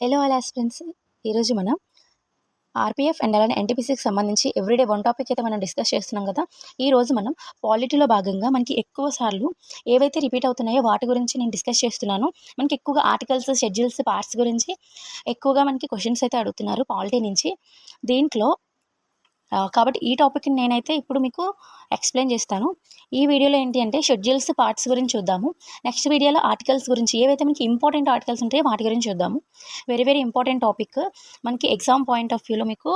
Hello అలాస్ friends ఈరోజు మనం RPF and అలానే ఎన్టీపీసీకి సంబంధించి ఎవ్రీడే వన్ టాపిక్ అయితే మనం డిస్కస్ చేస్తున్నాం కదా. ఈ రోజు మనం పాలిటీలో భాగంగా మనకి ఎక్కువ సార్లు ఏవైతే రిపీట్ అవుతున్నాయో వాటి గురించి నేను డిస్కస్ చేస్తున్నాను. మనకి ఎక్కువగా ఆర్టికల్స్ షెడ్యూల్స్ పార్ట్స్ గురించి ఎక్కువగా మనకి క్వశ్చన్స్ అయితే అడుగుతున్నారు. పాలిటీ నుంచి దీంట్లో కాబట్టి ఈ టాపిక్ని నేనైతే ఇప్పుడు మీకు ఎక్స్ప్లెయిన్ చేస్తాను. ఈ వీడియోలో ఏంటి అంటే షెడ్యూల్స్ పార్ట్స్ గురించి చూద్దాము. నెక్స్ట్ వీడియోలో ఆర్టికల్స్ గురించి ఏవైతే మనకి ఇంపార్టెంట్ ఆర్టికల్స్ ఉంటాయో వాటి గురించి చూద్దాము. Very very important topic. మనకి ఎగ్జామ్ పాయింట్ ఆఫ్ వ్యూలో మీకు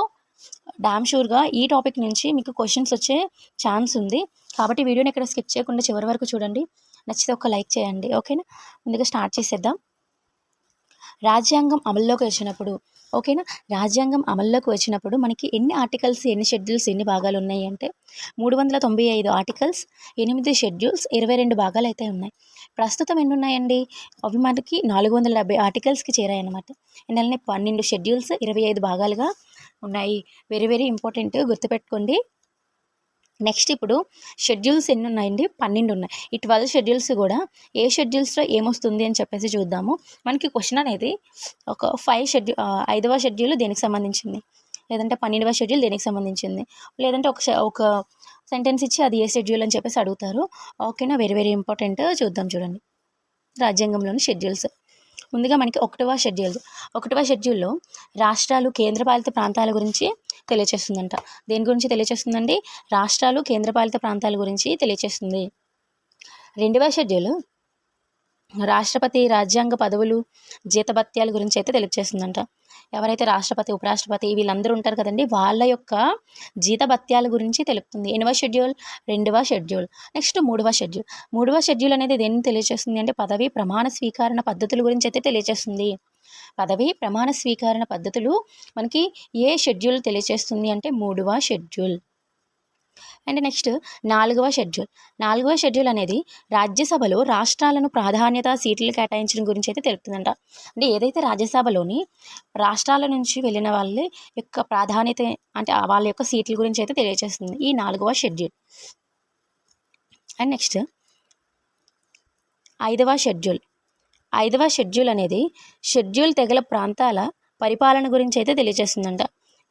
డామ్ షూర్గా ఈ టాపిక్ నుంచి మీకు క్వశ్చన్స్ వచ్చే ఛాన్స్ ఉంది. కాబట్టి వీడియోని ఇక్కడ స్కిప్ చేయకుండా చివరి వరకు చూడండి. నచ్చితే ఒక లైక్ చేయండి. ఓకేనా? ముందుగా స్టార్ట్ చేసేద్దాం. రాజ్యాంగం అమల్లోకి వచ్చినప్పుడు ఓకేనా? రాజ్యాంగం అమల్లోకి వచ్చినప్పుడు మనకి ఎన్ని ఆర్టికల్స్ ఎన్ని షెడ్యూల్స్ ఎన్ని భాగాలు ఉన్నాయి అంటే మూడు వందల తొంభై ఐదు ఆర్టికల్స్ ఎనిమిది షెడ్యూల్స్ ఇరవై రెండు భాగాలు అయితే ఉన్నాయి. ప్రస్తుతం ఎన్ని ఉన్నాయండి అవి మనకి నాలుగు వందల డెబ్బై ఆర్టికల్స్కి చేరాయన్నమాట. అలానే పన్నెండు షెడ్యూల్స్ ఇరవై ఐదు భాగాలుగా ఉన్నాయి. వెరీ వెరీ ఇంపార్టెంట్ గుర్తుపెట్టుకోండి. నెక్స్ట్ ఇప్పుడు షెడ్యూల్స్ ఎన్ని ఉన్నాయండి పన్నెండు ఉన్నాయి ఈ ట్వెల్వ్ షెడ్యూల్స్ కూడా ఏ షెడ్యూల్స్లో ఏమొస్తుంది అని చెప్పేసి చూద్దాము. మనకి క్వశ్చన్ అనేది ఒక ఫైవ్ షెడ్యూల్ ఐదవ షెడ్యూల్ దేనికి సంబంధించింది? లేదంటే పన్నెండవ షెడ్యూల్ దేనికి సంబంధించింది? లేదంటే ఒక ఒక సెంటెన్స్ ఇచ్చి అది ఏ షెడ్యూల్ అని చెప్పేసి అడుగుతారు. ఓకేనా వెరీ వెరీ ఇంపార్టెంట్ చూద్దాం చూడండి. రాజ్యాంగంలోని షెడ్యూల్స్ ముందుగా మనకి ఒకటవ షెడ్యూల్. ఒకటవ షెడ్యూల్లో రాష్ట్రాలు కేంద్రపాలిత ప్రాంతాల గురించి తెలియచేస్తుందంట. దేని గురించి తెలియచేస్తుందండి? రాష్ట్రాలు కేంద్రపాలిత ప్రాంతాల గురించి తెలియచేస్తుంది. రెండవ షెడ్యూల్ రాష్ట్రపతి రాజ్యాంగ పదవులు జీతభత్యాల గురించి అయితే తెలియజేస్తుందంట ఎవరైతే రాష్ట్రపతి ఉపరాష్ట్రపతి వీళ్ళందరూ ఉంటారు కదండి వాళ్ళ యొక్క జీతభత్యాల గురించి తెలుపుతుంది. ఎనవ షెడ్యూల్ రెండవ షెడ్యూల్ నెక్స్ట్ మూడవ షెడ్యూల్. మూడవ షెడ్యూల్ అనేది దేన్ని తెలియజేస్తుంది అంటే పదవి ప్రమాణ స్వీకరణ పద్ధతుల గురించి అయితే తెలియజేస్తుంది పదవి ప్రమాణ స్వీకరణ పద్ధతులు మనకి ఏ షెడ్యూల్ తెలియజేస్తుంది అంటే మూడవ షెడ్యూల్. అండ్ నెక్స్ట్ నాలుగవ షెడ్యూల్. నాలుగవ షెడ్యూల్ అనేది రాజ్యసభలో రాష్ట్రాలను ప్రాధాన్యత సీట్లు కేటాయించడం గురించి అయితే తెలుపుతుందంట. అంటే ఏదైతే రాజ్యసభలోని రాష్ట్రాల నుంచి వెళ్ళిన వాళ్ళ యొక్క ప్రాధాన్యత అంటే వాళ్ళ యొక్క సీట్ల గురించి అయితే తెలియజేస్తుంది ఈ నాలుగవ షెడ్యూల్. అండ్ నెక్స్ట్ ఐదవ షెడ్యూల్. ఐదవ షెడ్యూల్ అనేది షెడ్యూల్ తెగల ప్రాంతాల పరిపాలన గురించి అయితే తెలియజేస్తుందంట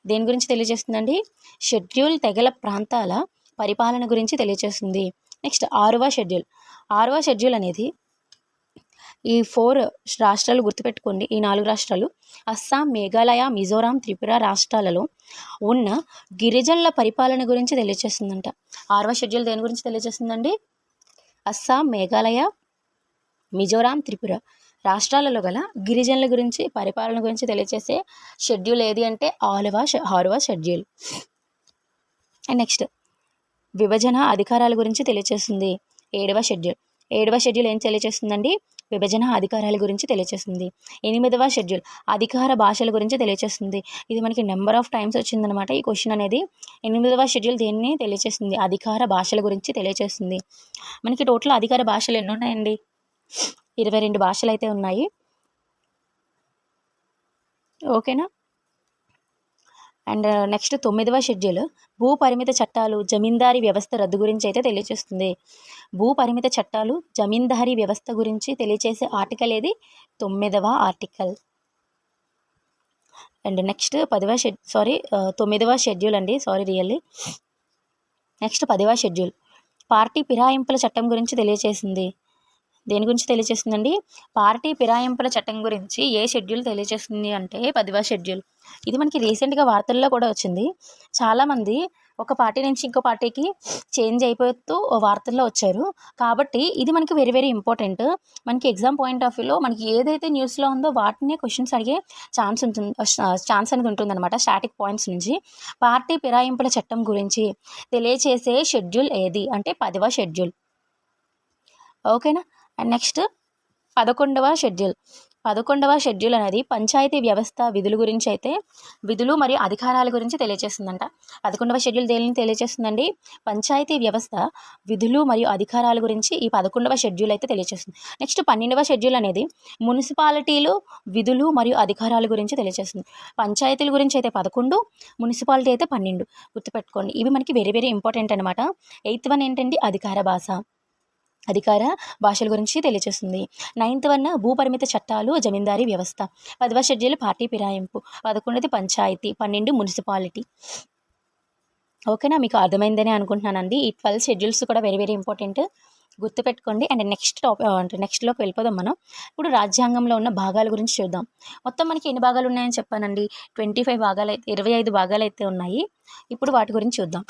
దేని గురించి తెలియజేస్తుందండి? షెడ్యూల్ తెగల ప్రాంతాల పరిపాలన గురించి తెలియజేస్తుంది. నెక్స్ట్ ఆరవ షెడ్యూల్. ఆరవ షెడ్యూల్ అనేది ఈ ఫోర్ రాష్ట్రాలు గుర్తుపెట్టుకోండి. ఈ నాలుగు రాష్ట్రాలు అస్సాం మేఘాలయ మిజోరాం త్రిపుర రాష్ట్రాలలో ఉన్న గిరిజనుల పరిపాలన గురించి తెలియజేస్తుందంట. ఆరవ షెడ్యూల్ దేని గురించి తెలియజేస్తుందండి? అస్సాం మేఘాలయ మిజోరాం త్రిపుర. రాష్ట్రాలలో గల గిరిజనుల గురించి పరిపాలన గురించి తెలియజేసే షెడ్యూల్ ఏది అంటే ఆలువా హారువా షెడ్యూల్. అండ్ నెక్స్ట్ విభజన అధికారాల గురించి తెలియజేస్తుంది ఏడవ షెడ్యూల్. ఏడవ షెడ్యూల్ ఏం తెలియజేస్తుందండి విభజన అధికారాల గురించి తెలియజేస్తుంది ఎనిమిదవ షెడ్యూల్ అధికార భాషల గురించి తెలియజేస్తుంది ఇది మనకి నెంబర్ ఆఫ్ టైమ్స్ వచ్చిందనమాట ఈ క్వశ్చన్ అనేది. ఎనిమిదవ షెడ్యూల్ దేన్ని తెలియజేస్తుంది అధికార భాషల గురించి తెలియజేస్తుంది మనకి టోటల్ అధికార భాషలు ఎన్ని ఉన్నాయండి? ఇరవై రెండు భాషలు అయితే ఉన్నాయి. ఓకేనా? అండ్ uh, నెక్స్ట్ తొమ్మిదవ షెడ్యూల్. భూ పరిమిత చట్టాలు జమీందారీ వ్యవస్థ రద్దు గురించి అయితే తెలియజేస్తుంది భూ పరిమిత చట్టాలు జమీందారీ వ్యవస్థ గురించి తెలియజేసే ఆర్టికల్ ఏది? తొమ్మిదవ ఆర్టికల్. అండ్ నెక్స్ట్ పదవ షెడ్ సారీ uh, తొమ్మిదవ షెడ్యూల్ అండి. సారీ రియల్లీ నెక్స్ట్ పదవ షెడ్యూల్. పార్టీ ఫిరాయింపుల చట్టం గురించి తెలియజేసింది దేని గురించి తెలియజేస్తుందండి పార్టీ ఫిరాయింపుల చట్టం గురించి ఏ షెడ్యూల్ తెలియజేస్తుంది అంటే పదివ షెడ్యూల్. ఇది మనకి రీసెంట్గా వార్తల్లో కూడా వచ్చింది. చాలామంది ఒక పార్టీ నుంచి ఇంకో పార్టీకి చేంజ్ అయిపోతూ వార్తల్లో వచ్చారు. కాబట్టి ఇది మనకి వెరీ వెరీ ఇంపార్టెంట్. మనకి ఎగ్జామ్ పాయింట్ ఆఫ్ వ్యూలో మనకి ఏదైతే న్యూస్లో ఉందో వాటినే క్వశ్చన్స్ అడిగే ఛాన్స్ ఉంటుంది ఛాన్స్ అనేది ఉంటుందన్నమాట స్టాటిక్ పాయింట్స్ నుంచి. పార్టీ ఫిరాయింపుల చట్టం గురించి తెలియచేసే షెడ్యూల్ ఏది? అంటే పదవ షెడ్యూల్. ఓకేనా? అండ్ నెక్స్ట్ పదకొండవ షెడ్యూల్. పదకొండవ షెడ్యూల్ అనేది పంచాయతీ వ్యవస్థ విధుల గురించి అయితే విధులు మరియు అధికారాల గురించి తెలియజేస్తుందంట పదకొండవ షెడ్యూల్ దేనిని తెలియజేస్తుందండి పంచాయతీ వ్యవస్థ విధులు మరియు అధికారాల గురించి ఈ పదకొండవ షెడ్యూల్ అయితే తెలియజేస్తుంది నెక్స్ట్ పన్నెండవ షెడ్యూల్ అనేది మున్సిపాలిటీలు విధులు మరియు అధికారాల గురించి తెలియజేస్తుంది పంచాయతీల గురించి అయితే పదకొండు మున్సిపాలిటీ అయితే పన్నెండు. గుర్తుపెట్టుకోండి. ఇవి మనకి వెరీ వెరీ ఇంపార్టెంట్ అనమాట ఎయిత్ వన్ ఏంటండి? అధికార భాష. అధికార భాషల గురించి తెలియజేస్తుంది నైన్త్ వన్ భూపరిమిత చట్టాలు జమీందారీ వ్యవస్థ. పదవ షెడ్యూల్ పార్టీ ఫిరాయింపు. పదకొండది పంచాయతీ పన్నెండు మున్సిపాలిటీ. ఓకేనా? మీకు అర్థమైందని అనుకుంటున్నానండి. ఈ ట్వెల్వ్ షెడ్యూల్స్ కూడా వెరీ వెరీ ఇంపార్టెంట్ గుర్తుపెట్టుకోండి. అండ్ నెక్స్ట్ టాపిక్ అంటే నెక్స్ట్లోకి వెళ్ళిపోదాం మనం. ఇప్పుడు రాజ్యాంగంలో ఉన్న భాగాల గురించి చూద్దాం. మొత్తం మనకి ఎన్ని భాగాలు ఉన్నాయని చెప్పానండి? ట్వంటీ ఫైవ్ భాగాలు అయితే ఇరవై ఐదు భాగాలు అయితే ఉన్నాయి. ఇప్పుడు వాటి గురించి చూద్దాం.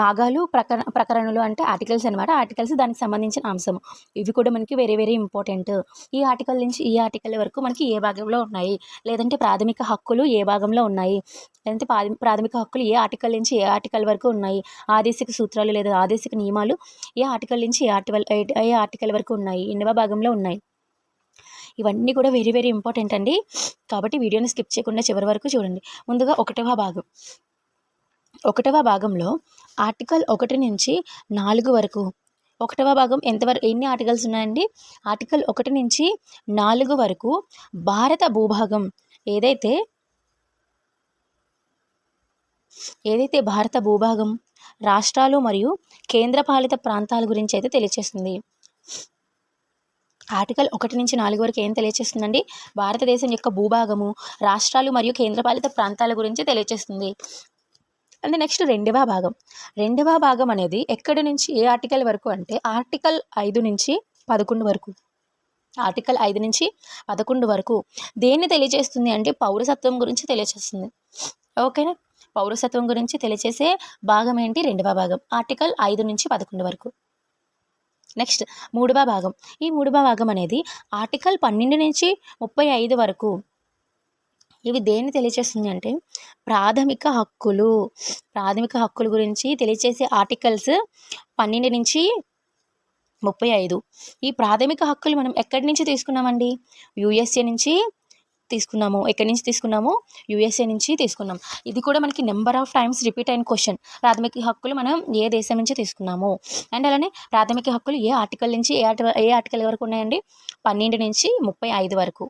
భాగాలు ప్రకర ప్రకరణలు అంటే ఆర్టికల్స్ అనమాట ఆర్టికల్స్ దానికి సంబంధించిన అంశం. ఇవి కూడా మనకి వెరీ వెరీ ఇంపార్టెంట్. ఈ ఆర్టికల్ నుంచి ఈ ఆర్టికల్ వరకు మనకి ఏ భాగంలో ఉన్నాయి? లేదంటే ప్రాథమిక హక్కులు ఏ భాగంలో ఉన్నాయి? లేదంటే ప్రాథమి ప్రాథమిక హక్కులు ఏ ఆర్టికల్ నుంచి ఏ ఆర్టికల్ వరకు ఉన్నాయి? ఆదేశిక సూత్రాలు లేదా ఆదేశిక నియమాలు ఏ ఆర్టికల్ నుంచి ఏ ఆర్టికల్ ఏ ఆర్టికల్ వరకు ఉన్నాయి? ఎన్నవ భాగంలో ఉన్నాయి. ఇవన్నీ కూడా వెరీ వెరీ ఇంపార్టెంట్ అండి. కాబట్టి వీడియోని స్కిప్ చేయకుండా చివరి వరకు చూడండి. ముందుగా ఒకటవ భాగం. ఒకటవ భాగంలో ఆర్టికల్ ఒకటి నుంచి నాలుగు వరకు. ఒకటవ భాగం ఎంతవరకు ఎన్ని ఆర్టికల్స్ ఉన్నాయండి? ఆర్టికల్ ఒకటి నుంచి నాలుగు వరకు భారత భూభాగం ఏదైతే ఏదైతే భారత భూభాగం రాష్ట్రాలు మరియు కేంద్రపాలిత ప్రాంతాల గురించి అయితే తెలియచేస్తుంది. ఆర్టికల్ ఒకటి నుంచి నాలుగు వరకు ఏం తెలియచేస్తుందండి? భారతదేశం యొక్క భూభాగము రాష్ట్రాలు మరియు కేంద్రపాలిత ప్రాంతాల గురించి తెలియచేస్తుంది. అండ్ నెక్స్ట్ రెండవ భాగం. రెండవ భాగం అనేది ఎక్కడి నుంచి ఏ ఆర్టికల్ వరకు అంటే ఆర్టికల్ ఐదు నుంచి పదకొండు వరకు. ఆర్టికల్ ఐదు నుంచి పదకొండు వరకు. దేన్ని తెలియజేస్తుంది అంటే పౌరసత్వం గురించి తెలియజేస్తుంది. ఓకేనా? పౌరసత్వం గురించి తెలియజేసే భాగం ఏంటి? రెండవ భాగం. ఆర్టికల్ ఐదు నుంచి పదకొండు వరకు. నెక్స్ట్ మూడవ భాగం. ఈ మూడవ భాగం అనేది ఆర్టికల్ పన్నెండు నుంచి ముప్పై ఐదు వరకు. ఇవి దేన్ని తెలియచేస్తుంది అంటే ప్రాథమిక హక్కులు. ప్రాథమిక హక్కుల గురించి తెలియచేసే ఆర్టికల్స్ పన్నెండు నుంచి ముప్పై ఐదు. ఈ ప్రాథమిక హక్కులు మనం ఎక్కడి నుంచి తీసుకున్నామండి? యుఎస్ఏ నుంచి తీసుకున్నాము. ఎక్కడి నుంచి తీసుకున్నాము? యుఎస్ఏ నుంచి తీసుకున్నాం. ఇది కూడా మనకి నెంబర్ ఆఫ్ టైమ్స్ రిపీట్ అయిన క్వశ్చన్. ప్రాథమిక హక్కులు మనం ఏ దేశం నుంచి తీసుకున్నాము? అండ్ అలానే ప్రాథమిక హక్కులు ఏ ఆర్టికల్ నుంచి ఏ ఆర్టి ఏ ఆర్టికల్ వరకు ఉన్నాయండి? పన్నెండు నుంచి ముప్పై ఐదు వరకు.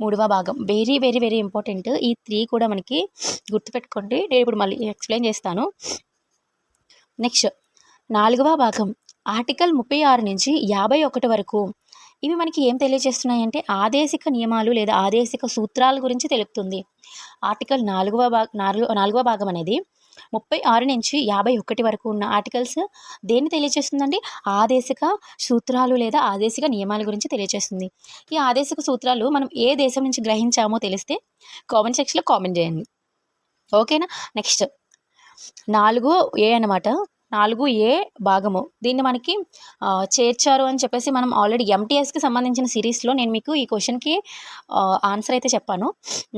మూడవ భాగం. వెరీ వెరీ వెరీ ఇంపార్టెంట్ ఈ త్రీ కూడా మనకి గుర్తుపెట్టుకోండి. నేను ఇప్పుడు మళ్ళీ ఎక్స్ప్లెయిన్ చేస్తాను. నెక్స్ట్ నాలుగవ భాగం. ఆర్టికల్ ముప్పై ఆరు నుంచి యాభై ఒకటి వరకు. ఇవి మనకి ఏం తెలియజేస్తున్నాయంటే ఆదేశిక నియమాలు లేదా ఆదేశిక సూత్రాల గురించి తెలుపుతుంది. ఆర్టికల్ నాలుగవ భాగ నాలుగు నాలుగవ భాగం అనేది ముప్పై ఆరు నుంచి యాభై ఒకటి వరకు ఉన్న ఆర్టికల్స్ దేన్ని తెలియజేస్తుందండి ఆదేశిక సూత్రాలు లేదా ఆదేశిక నియమాల గురించి తెలియజేస్తుంది ఈ ఆదేశిక సూత్రాలు మనం ఏ దేశం నుంచి గ్రహించామో తెలిస్తే కామెంట్ సెక్షన్లో కామెంట్ చేయండి. ఓకేనా? నెక్స్ట్. నాలుగు ఏ అన్నమాట? నాలుగు ఏ భాగము. దీన్ని మనకి చేర్చారు అని చెప్పేసి మనం ఆల్రెడీ ఎంటీఎస్కి సంబంధించిన సిరీస్లో నేను మీకు ఈ క్వశ్చన్కి ఆన్సర్ అయితే చెప్పాను.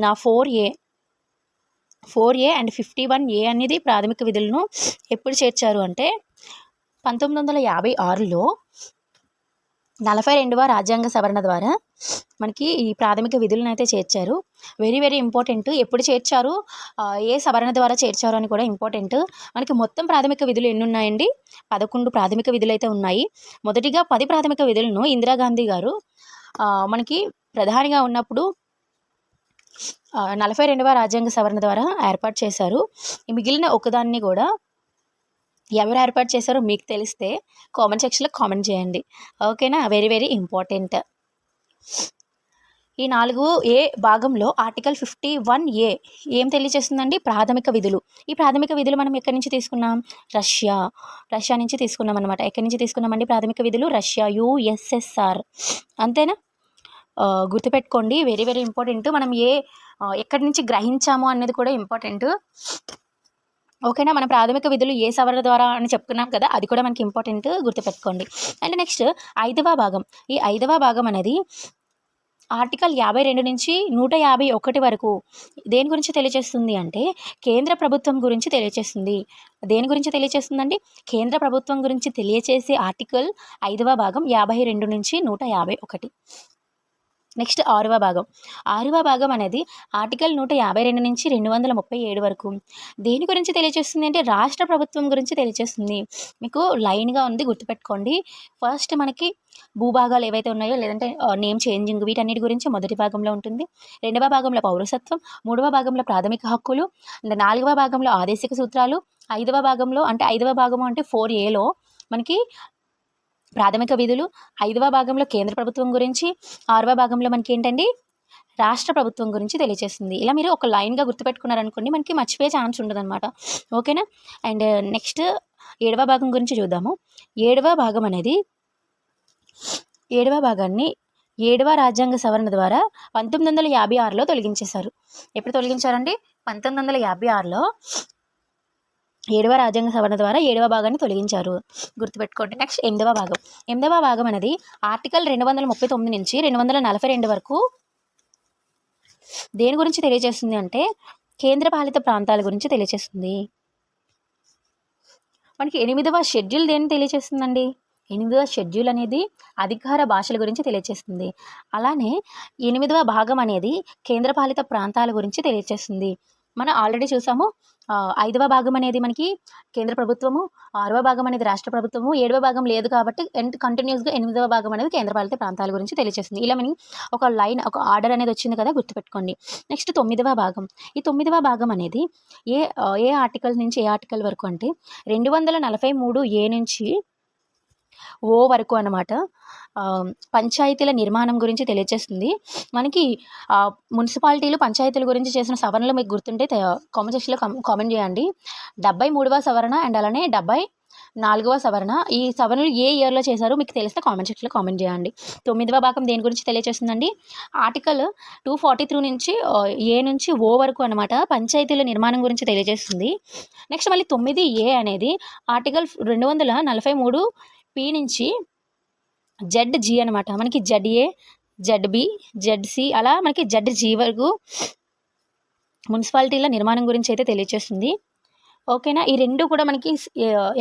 నా four A four A and fifty one A అనేది ప్రాథమిక విధులను ఎప్పుడు చేర్చారు అంటే పంతొమ్మిది వందల యాభై ఆరులో నలభై రెండవ రాజ్యాంగ సవరణ ద్వారా మనకి ఈ ప్రాథమిక విధులను అయితే చేర్చారు. Very very important. ఎప్పుడు చేర్చారు? ఏ సవరణ ద్వారా చేర్చారు అని కూడా ఇంపార్టెంట్. మనకి మొత్తం ప్రాథమిక విధులు ఎన్ని ఉన్నాయండి పదకొండు ప్రాథమిక విధులు అయితే ఉన్నాయి. మొదటిగా పది ప్రాథమిక విధులను ఇందిరాగాంధీ గారు మనకి ప్రధానిగా ఉన్నప్పుడు నలభై రెండవ రాజ్యాంగ సవరణ ద్వారా ఏర్పాటు చేశారు. ఈ మిగిలిన ఒకదాన్ని కూడా ఎవరు ఏర్పాటు చేశారో మీకు తెలిస్తే కామెంట్ సెక్షన్లో కామెంట్ చేయండి. ఓకేనా వెరీ వెరీ ఇంపార్టెంట్ ఈ నాలుగు ఏ భాగంలో ఆర్టికల్ ఫిఫ్టీ వన్ ఏ ఏం తెలియజేస్తుందండి? ప్రాథమిక విధులు. ఈ ప్రాథమిక విధులు మనం ఎక్కడి నుంచి తీసుకున్నాం? రష్యా. రష్యా నుంచి తీసుకున్నాం అనమాట ఎక్కడి నుంచి తీసుకున్నామండి? ప్రాథమిక విధులు రష్యా యుఎస్ఎస్ఆర్ అంతేనా? గుర్తుపెట్టుకోండి. వెరీ వెరీ ఇంపార్టెంట్ మనం ఏ ఎక్కడి నుంచి గ్రహించాము అనేది కూడా ఇంపార్టెంట్ ఓకేనా మన ప్రాథమిక విధులు ఏ సవరణ ద్వారా అని చెప్పుకున్నాం కదా అది కూడా మనకి ఇంపార్టెంట్ గుర్తుపెట్టుకోండి. అండ్ నెక్స్ట్ ఐదవ భాగం. ఈ ఐదవ భాగం అనేది ఆర్టికల్ యాభై రెండు నుంచి నూట యాభై ఒకటి వరకు దేని గురించి తెలియజేస్తుంది అంటే కేంద్ర ప్రభుత్వం గురించి తెలియజేస్తుంది దేని గురించి తెలియజేస్తుందండి కేంద్ర ప్రభుత్వం గురించి తెలియచేసే ఆర్టికల్ ఐదవ భాగం యాభై రెండు నుంచి నూట యాభై ఒకటి. నెక్స్ట్ ఆరవ భాగం. ఆరవ భాగం అనేది ఆర్టికల్ నూట యాభై రెండు నుంచి రెండు వందల ముప్పై ఏడు వరకు. దేని గురించి తెలియజేస్తుంది అంటే రాష్ట్ర ప్రభుత్వం గురించి తెలియజేస్తుంది మీకు లైన్గా ఉంది గుర్తుపెట్టుకోండి. ఫస్ట్ మనకి భూభాగాలు ఏవైతే ఉన్నాయో లేదంటే నేమ్ చేంజింగ్ వీటన్నిటి గురించి మొదటి భాగంలో ఉంటుంది. రెండవ భాగంలో పౌరసత్వం మూడవ భాగంలో ప్రాథమిక హక్కులు నాలుగవ భాగంలో ఆదేశిక సూత్రాలు ఐదవ భాగంలో అంటే ఐదవ భాగము అంటే ఫోర్ ఏలో మనకి ప్రాథమిక విధులు ఐదవ భాగంలో కేంద్ర ప్రభుత్వం గురించి ఆరవ భాగంలో మనకి ఏంటండి రాష్ట్ర ప్రభుత్వం గురించి తెలియజేస్తుంది ఇలా మీరు ఒక లైన్గా గుర్తుపెట్టుకున్నారనుకోండి మనకి మర్చిపోయే ఛాన్స్ ఉండదన్నమాట. ఓకేనా? అండ్ నెక్స్ట్ ఏడవ భాగం గురించి చూద్దాము. ఏడవ భాగం అనేది ఏడవ భాగాన్ని ఏడవ రాజ్యాంగ సవరణ ద్వారా పంతొమ్మిది వందల యాభై ఆరులో తొలగించేశారు. ఎప్పుడు తొలగించారండి? పంతొమ్మిది వందల యాభై ఆరులో ఏడవ రాజ్యాంగ సవరణ ద్వారా ఏడవ భాగాన్ని తొలగించారు. గుర్తుపెట్టుకోండి నెక్స్ట్ ఎనిమిదవ భాగం. ఎనిమిదవ భాగం అనేది ఆర్టికల్ రెండు వందల ముప్పై తొమ్మిది నుంచి రెండు వందల నలభై రెండు వరకు దేని గురించి తెలియజేస్తుంది అంటే కేంద్రపాలిత ప్రాంతాల గురించి తెలియజేస్తుంది. మనకి ఎనిమిదవ షెడ్యూల్ దేని తెలియజేస్తుందండి? ఎనిమిదవ షెడ్యూల్ అనేది అధికార భాషల గురించి తెలియజేస్తుంది. అలానే ఎనిమిదవ భాగం అనేది కేంద్రపాలిత ప్రాంతాల గురించి తెలియజేస్తుంది. మనం ఆల్రెడీ చూసాము. ఐదవ భాగం అనేది మనకి కేంద్ర ప్రభుత్వము ఆరవ భాగం అనేది రాష్ట్ర ప్రభుత్వము ఏడవ భాగం లేదు కాబట్టి కంటిన్యూస్గా ఎనిమిదవ భాగం అనేది కేంద్రపాలిత ప్రాంతాల గురించి తెలియజేస్తుంది ఇలా మనకి ఒక లైన్ ఒక ఆర్డర్ అనేది వచ్చింది కదా గుర్తుపెట్టుకోండి. నెక్స్ట్ తొమ్మిదవ భాగం. ఈ తొమ్మిదవ భాగం అనేది ఏ ఏ ఆర్టికల్ నుంచి ఏ ఆర్టికల్ వరకు అంటే రెండు వందల నలభై మూడు ఏ నుంచి ఓ వరకు అనమాట పంచాయతీల నిర్మాణం గురించి తెలియజేస్తుంది. మనకి మున్సిపాలిటీలు పంచాయతీల గురించి చేసిన సవరణలు మీకు గుర్తుంటే కామెంట్ సెక్షన్లో కామెంట్ చేయండి. డెబ్బై మూడవ సవరణ అండ్ అలానే డెబ్బై నాలుగవ సవరణ ఈ సవరణలు ఏ ఇయర్లో చేశారో మీకు తెలిస్తే కామెంట్ సెక్షన్లో కామెంట్ చేయండి. తొమ్మిదవ భాగం దేని గురించి తెలియజేస్తుందండి ఆర్టికల్ టూ ఫార్టీ త్రీ నుంచి ఏ నుంచి ఓ వరకు అనమాట పంచాయతీల నిర్మాణం గురించి తెలియజేస్తుంది. నెక్స్ట్ మళ్ళీ తొమ్మిది ఏ అనేది ఆర్టికల్ రెండు వందల నలభై మూడు పి నుంచి జెడ్ జీ అనమాట మనకి Z A Z B Z C అలా మనకి జెడ్ జీ వరకు మున్సిపాలిటీల నిర్మాణం గురించి అయితే తెలియజేస్తుంది ఓకేనా? ఈ రెండు కూడా మనకి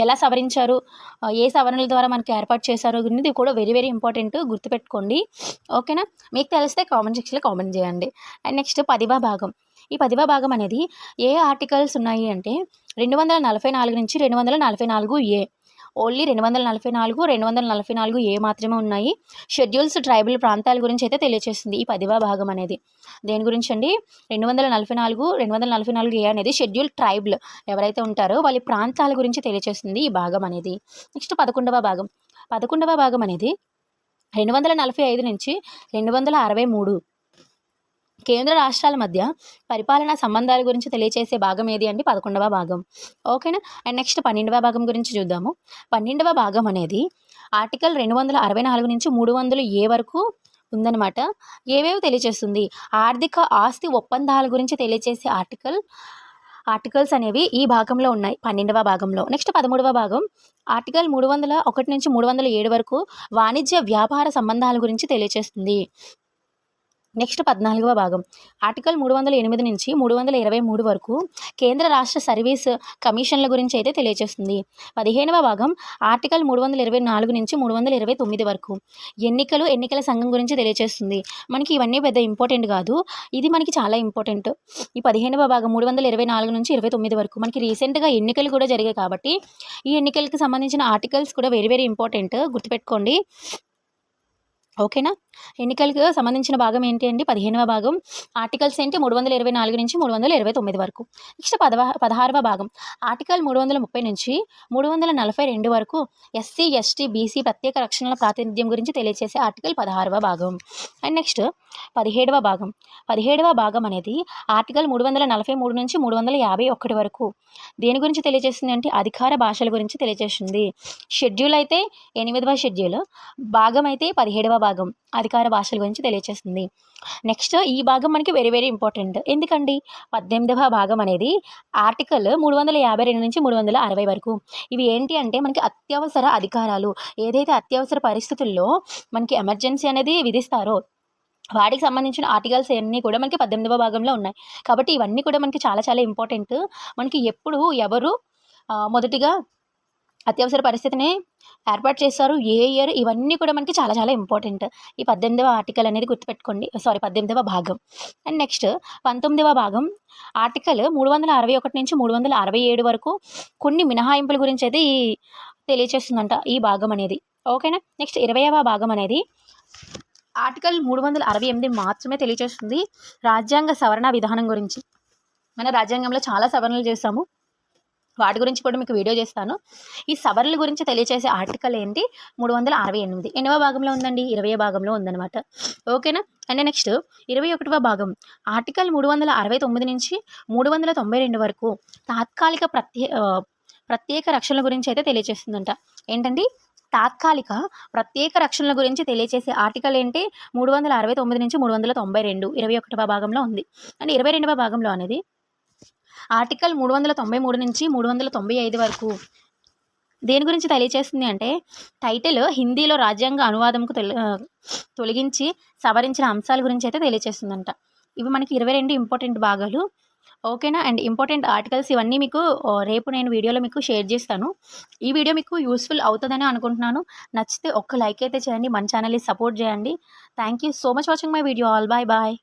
ఎలా సవరించారు? ఏ సవరణల ద్వారా మనకి ఏర్పాటు చేశారు అనేది కూడా వెరీ వెరీ ఇంపార్టెంట్ గుర్తుపెట్టుకోండి. ఓకేనా? మీకు తెలిస్తే కామెంట్ సెక్షన్లో కామెంట్ చేయండి. అండ్ నెక్స్ట్ పదివా భాగం. ఈ పదివా భాగం అనేది ఏ ఆర్టికల్స్ ఉన్నాయి అంటే రెండు వందల నలభై నాలుగు నుంచి రెండు వందల నలభై నాలుగు ఏ. ఓన్లీ రెండు వందల నలభై నాలుగు రెండు వందల నలభై నాలుగు ఏ మాత్రమే ఉన్నాయి. షెడ్యూల్స్ ట్రైబల్ ప్రాంతాల గురించి అయితే తెలియజేస్తుంది ఈ పదివ భాగం అనేది. దేని గురించి అండి రెండు వందల నలభై నాలుగు రెండు వందల నలభై నాలుగు ఏ అనేది షెడ్యూల్ ట్రైబల్ ఎవరైతే ఉంటారో వాళ్ళ ప్రాంతాల గురించి తెలియజేస్తుంది ఈ భాగం అనేది. నెక్స్ట్ పదకొండవ భాగం. పదకొండవ భాగం అనేది రెండు వందల నలభై ఐదు నుంచి రెండు వందల అరవై మూడు కేంద్ర రాష్ట్రాల మధ్య పరిపాలనా సంబంధాల గురించి తెలియచేసే భాగం ఏది అంటే పదకొండవ భాగం. ఓకేనా? అండ్ నెక్స్ట్ పన్నెండవ భాగం గురించి చూద్దాము. పన్నెండవ భాగం అనేది ఆర్టికల్ రెండు వందల అరవై నాలుగు నుంచి మూడు వందలు ఏ వరకు ఉందన్నమాట. ఏవేవి తెలియచేస్తుంది? ఆర్థిక ఆస్తి ఒప్పందాల గురించి తెలియచేసే ఆర్టికల్ ఆర్టికల్స్ అనేవి ఈ భాగంలో ఉన్నాయి. పన్నెండవ భాగంలో. నెక్స్ట్ పదమూడవ భాగం. ఆర్టికల్ మూడు వందల ఒకటి నుంచి మూడు వందల ఏడు వరకు వాణిజ్య వ్యాపార సంబంధాల గురించి తెలియచేస్తుంది. నెక్స్ట్ పద్నాలుగవ భాగం. ఆర్టికల్ మూడు వందల ఎనిమిది నుంచి మూడు వందల ఇరవై మూడు వరకు కేంద్ర రాష్ట్ర సర్వీస్ కమిషన్ల గురించి అయితే తెలియజేస్తుంది పదిహేనవ భాగం ఆర్టికల్ మూడు వందల ఇరవై నాలుగు నుంచి మూడు వందల ఇరవై తొమ్మిది వరకు ఎన్నికలు ఎన్నికల సంఘం గురించి తెలియజేస్తుంది మనకి ఇవన్నీ పెద్ద ఇంపార్టెంట్ కాదు. ఇది మనకి చాలా ఇంపార్టెంట్. ఈ పదిహేనవ భాగం మూడు వందల ఇరవై నాలుగు నుంచి ఇరవై తొమ్మిది వరకు మనకి రీసెంట్గా ఎన్నికలు కూడా జరిగాయి కాబట్టి ఈ ఎన్నికలకు సంబంధించిన ఆర్టికల్స్ కూడా వెరీ వెరీ ఇంపార్టెంట్. గుర్తుపెట్టుకోండి. ఓకేనా? ఎన్నికలకు సంబంధించిన భాగం ఏంటి అండి? పదిహేనవ భాగం. ఆర్టికల్స్ ఏంటి? మూడు వందల ఇరవై నాలుగు నుంచి మూడు వందల ఇరవై తొమ్మిది వరకు. నెక్స్ట్ పదవ పదహారవ భాగం. ఆర్టికల్ మూడు వందల ముప్పై నుంచి మూడు వందల నలభై రెండు వరకు ఎస్సీ ఎస్టీ బీసీ ప్రత్యేక రక్షణల ప్రాతినిధ్యం గురించి తెలియజేసే ఆర్టికల్ పదహారవ భాగం. అండ్ నెక్స్ట్ పదిహేడవ భాగం. పదిహేడవ భాగం అనేది ఆర్టికల్ మూడు వందల నలభై మూడు నుంచి మూడు వందల యాభై ఒకటి వరకు. దేని గురించి తెలియజేస్తుంది అంటే అధికార భాషల గురించి తెలియజేస్తుంది షెడ్యూల్ అయితే ఎనిమిదవ షెడ్యూల్. భాగం అయితే పదిహేడవ భాగం. అధికార భాషల గురించి తెలియజేస్తుంది నెక్స్ట్ ఈ భాగం మనకి వెరీ వెరీ ఇంపార్టెంట్ ఎందుకండి? పద్దెనిమిదవ భాగం అనేది ఆర్టికల్ మూడు వందల యాభై రెండు నుంచి మూడు వందల అరవై వరకు. ఇవి ఏంటి అంటే మనకి అత్యవసర అధికారాలు. ఏదైతే అత్యవసర పరిస్థితుల్లో మనకి ఎమర్జెన్సీ అనేది విధిస్తారో వాటికి సంబంధించిన ఆర్టికల్స్ అన్నీ కూడా మనకి పద్దెనిమిదవ భాగంలో ఉన్నాయి. కాబట్టి ఇవన్నీ కూడా మనకి చాలా చాలా ఇంపార్టెంట్ మనకి ఎప్పుడు ఎవరు మొదటిగా అత్యవసర పరిస్థితిని ఏర్పాటు చేశారు. ఏ ఇయర్ ఇవన్నీ కూడా మనకి చాలా చాలా ఇంపార్టెంట్. ఈ పద్దెనిమిదవ ఆర్టికల్ అనేది గుర్తుపెట్టుకోండి. సారీ పద్దెనిమిదవ భాగం. అండ్ నెక్స్ట్ పంతొమ్మిదవ భాగం. ఆర్టికల్ మూడు వందల అరవై ఒకటి నుంచి మూడు వందల అరవై ఏడు వరకు కొన్ని మినహాయింపుల గురించి అయితే ఈ తెలియచేస్తుందంట ఈ భాగం అనేది. ఓకేనా? నెక్స్ట్ ఇరవైవ భాగం అనేది ఆర్టికల్ మూడు వందల అరవై ఎనిమిది మాత్రమే తెలియచేస్తుంది రాజ్యాంగ సవరణ విధానం గురించి. మన రాజ్యాంగంలో చాలా సవరణలు చేస్తాము వాటి గురించి కూడా మీకు వీడియో చేస్తాను. ఈ సవర్ల గురించి తెలియచేసే ఆర్టికల్ ఏంటి? మూడు వందల అరవై ఎనిమిది. ఎన్నవ భాగంలో ఉందండి. ఇరవై భాగంలో ఉందన్నమాట. ఓకేనా? అండ్ నెక్స్ట్ ఇరవై ఒకటవ భాగం. ఆర్టికల్ మూడు వందల అరవై తొమ్మిది నుంచి మూడు వందల తొంభై రెండు వరకు తాత్కాలిక ప్రత్యే ప్రత్యేక రక్షణల గురించి అయితే తెలియజేస్తుందంట ఏంటండి? తాత్కాలిక ప్రత్యేక రక్షణల గురించి తెలియచేసే ఆర్టికల్ ఏంటి? మూడు వందల అరవై తొమ్మిది నుంచి మూడు వందల తొంభై రెండు. ఇరవై ఒకటవ భాగంలో ఉంది. అండ్ ఇరవై రెండవ భాగంలో అనేది ఆర్టికల్ మూడు వందల తొంభై మూడు నుంచి మూడు వందల తొంభై ఐదు వరకు. దేని గురించి తెలియచేస్తుంది అంటే టైటిల్ హిందీలో రాజ్యాంగ అనువాదంకు తొలగించి సవరించిన అంశాల గురించి అయితే తెలియచేస్తుందంట. ఇవి మనకి ఇరవై రెండు ఇంపార్టెంట్ భాగాలు. ఓకేనా? అండ్ ఇంపార్టెంట్ ఆర్టికల్స్ ఇవన్నీ మీకు రేపు నేను వీడియోలో మీకు షేర్ చేస్తాను. ఈ వీడియో మీకు యూస్ఫుల్ అవుతుందని అనుకుంటున్నాను. నచ్చితే ఒక్క లైక్ అయితే చేయండి. మన ఛానల్ని సపోర్ట్ చేయండి. Thank you so much watching my video all. Bye bye.